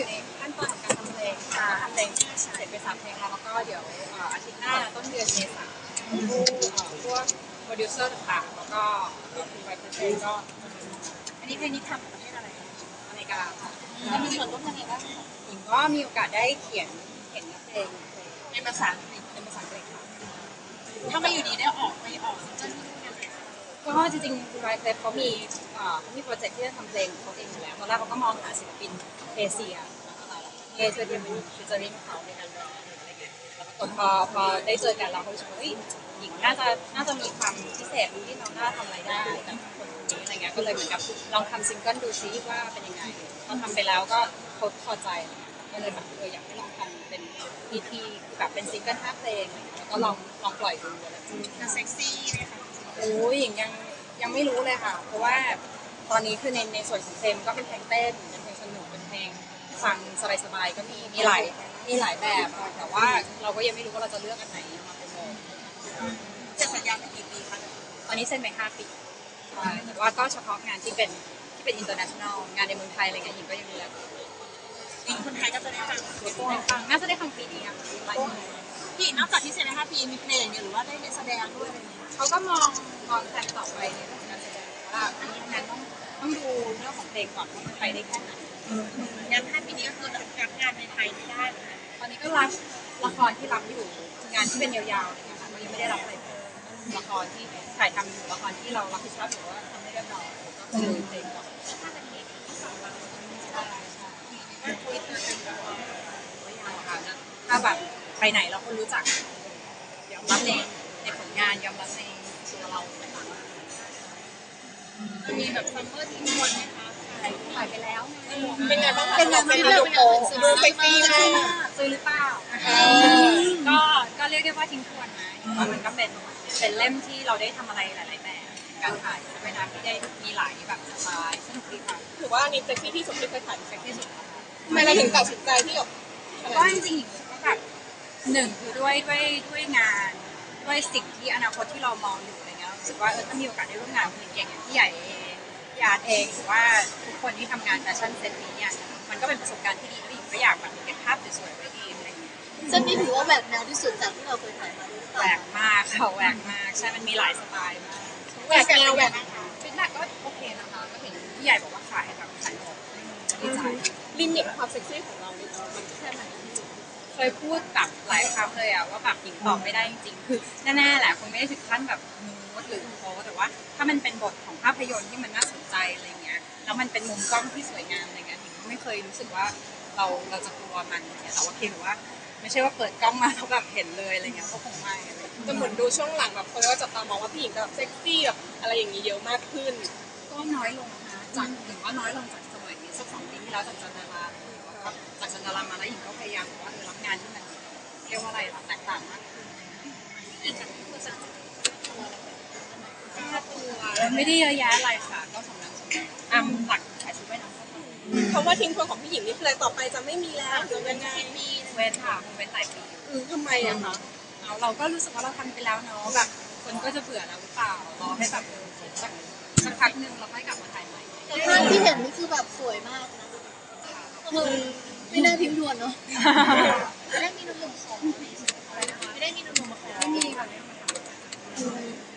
อยู่ในขั้นตอนของการทำเพลงค่ะทำเพลงเสร็จไปสามเพลงแล้วแล้วก็เดี๋ยวเอ่ออาทิตย์หน้าต้นเดือนเมษายนผู้เอ่อพวกโปรดิวเซอร์ต่างๆแล้วก็คุณไปเพลงก็อันนี้เพลงนี้ทำประเทศอะไรอเมริกาค่ะแล้วมีส่วนร่วมยังไงบ้างหญิงก็มีโอกาสได้เขียนเขียนเนื้อเพลงเป็นภาษาอังกฤษเป็นภาษาอังกฤษค่ะถ้าไม่อยู่ดีได้ออกไปออกซิงเกิล ก็จริงๆคุณไรเฟเขามีเอ่อเขามีโปรเจกต์ที่จะทำเพลงของเขาเองอยู่แล้วตอนแรกเขาก็มองหาศิลปินเอเชียเอเชียที่เป็นฟิชเจอริ่งเขาในการร้องอะไรเงี้ยแล้วปรากฏพอพอได้เจอกันเราก็รู้สึกว่าเฮ้ยหญิงน่าจะน่าจะมีความพิเศษที่เราน่าทำอะไรได้กับคนคนนี้อะไรเงี้ยก็เลยเหมือนกับลองทำซิงเกิลดูซิว่าเป็นยังไงพอทำไปแล้วก็เขาพอใจอะไรเงี้ยก็เลยแบบเอออยากให้ลองทำเป็น EP แบบเป็นซิงเกิลห้าเพลงอะไรเงี้ยแล้วก็ลองลองปล่อยดูอะไรเงี้ยจะเซ็กซี่ไหมคะ โอ้ยหญิงยังยังไม่รู้เลยค่ะ เพราะว่าตอนนี้คือในในส่วนของเพลงก็เป็นเพลงเต้นเป็นเพลงสนุกเป็นเพลงฟังสบายๆก็มีมีหลายมีหลายแบบค่ะแต่ว่าเราก็ยังไม่รู้ว่าเราจะเลือกอันไหนมาเป็นโมจะสัญญาเป็นกี่ปีคะตอนนี้เซ็นไปห้าปีใช่แต่ว่าก็เฉพาะงานที่เป็นที่เป็น international งานในเมืองไทยอะไรเงี้ยหญิงก็ยังดูแลอยู่ปีคนไทยก็จะได้ฟังได้ฟังน่าจะได้ฟังปีนี้ค่ะปลายปีพี่นอกจากที่เซ็นในห้าปีมีเพลงเนี่ยหรือว่าได้แสดงด้วยอะไรอย่างเงี้ย เขาก็มองมองแผนต่อไปในเรื่องของการแสดงว่าอันนี้งานต้องต้องดูเรื่องของเพลงก่อนว่ามันไปได้แค่ไหนงานห้าปีนี้ก็คือรับงานในไทยไม่ได้เลยตอนนี้ก็รับละครที่รับอยู่งานที่เป็นยาวๆเงี้ยค่ะก็ยังไม่ได้รับอะไรเพิ่มละครที่ถ่ายทำอยู่ละครที่เรารับผิดชอบอยู่ว่าทำได้เรียบร้อยก็คือเพลงก่อนใช่ใช่ไม่ยาวค่ะนะถ้าแบบไปไหนเราคนรู้จักยอมรับในในผลงานยอมรับในตัวเราต่าง มันมีแบบซัมเมอร์ทิ้งทวนไหมคะๆถ่ายไปแล้วไงเป็นไงบ้างคะเป็นไงบ้างเป็นดูโป๊ดูเซ็กซี่มากซื้อหรือเปล่าก็ก็เรียกได้ว่าทิ้งทวนนะว่ามันก็เป็นเป็นเล่มที่เราได้ทำอะไรหลายๆแบบการถ่ายไปนะที่ได้มีหลายแบบสไตล์สนุกดีค่ะถือว่าอันนี้เซ็กซี่ที่สุดที่เคยถ่ายเซ็กที่สุดค่ะทำไมเราถึงตัดสินใจที่แบบก็จริงๆก็แบบหนึ่งคือด้วยด้วยด้วยงานด้วยสิ่งที่อนาคตที่เรามองอยู่อะไรู้สึกว่าเออถ้ามีโอกาสได้ร่วมงานกับคนเก่งอย่างพี่ใหญ่เองพี่อาร์ตเองหรือว่าทุกคนที่ทำงานแฟชั่นเซ็ตนี้เนี่ยมันก็เป็นประสบการณ์ที่ดีแล้วหญิงก็อยากแบบเก็บภาพสวยๆไว้เองอะไรเงี้ยเส้นนี้ถือว่าแหวกแนวที่สุดจากที่เราเคยถ่ายมาหรือเปแหวล่ากมากค่ะแหวกมากใช่มันมีหลายสไตล์มากแหวกแนวแหวกฟิตแบ็กก็โอเคนะคะ ก็เห็นพี่ใหญ่บอกว่าขายแบบขายหมดดีใจ ลิมิตความเซ็กซี่ของเรานี่มันแค่ไหนเคยพูดแบบหลายครั้งเลยอะว่าแบบหญิงตอบไม่ได้จริงๆ คือแน่ๆแหละคงไม่ได้ถึงขั้นแบบมู หรือโพสแต่ว่า ถ้ามันเป็นบทของภาพยนตร์ที่มันน่าสนใจอะไรเงี้ยแล้วมันเป็นมุมกล้องที่สวยงามอะไรเงี้ยหญิงก็ไม่เคยรู้สึกว่าเราเราจะกลัวมันอะไรเงี้ยแต่ว่าเพียงแต่ว่า ไม่ใช่ว่าเปิดกล้องมาแล้วแบบเห็นเลยอะไรเงี้ยก็คงไม่อะไรเงี้ยจะเหมือนดูช่วงหลังแบบคนก็จับตามองว่าพี่หญิงแบบเซ็กซี่แบบอะไรอย่างนี้เยอะมากขึ้น ก็น้อยลงนะจากถือว่าน้อยลงจากสมัยสักสองปีที่แล้วจากจันดาราครับจากจันดารามาแล้วหญิงก็พยายามบอกว่าเออรับงานที่มันเรียกว่าอะไรล่ะแตกต่างมากขึ้น ไม่ได้เยอะแยะอะไรค่ะ ก็สำนักสำนักอะหลักขายชุดว่ายน้ำก็พอคำว่าทิ้งทวนของพี่หญิงนี่คืออะไรต่อไปจะไม่มีแล้วหรือยังไงเว้นค่ะเว้นหลายปีอืมทำไมอะคะเราเราก็รู้สึกว่าเราทำไปแล้วเนาะแบบคนก็จะเบื่อเราหรือเปล่ารอให้แบบสักสักพักหนึ่งเราค่อยกลับมาถ่ายใหม่แต่ภาพที่เห็นนี่คือแบบสวยมากนะคือไม่น่าทิ้งทวนเนาะไม่ได้มีหนุ่มๆขอไม่ได้มีหนุ่มๆมาขอไม่มีค่ะไม่มีค่ะ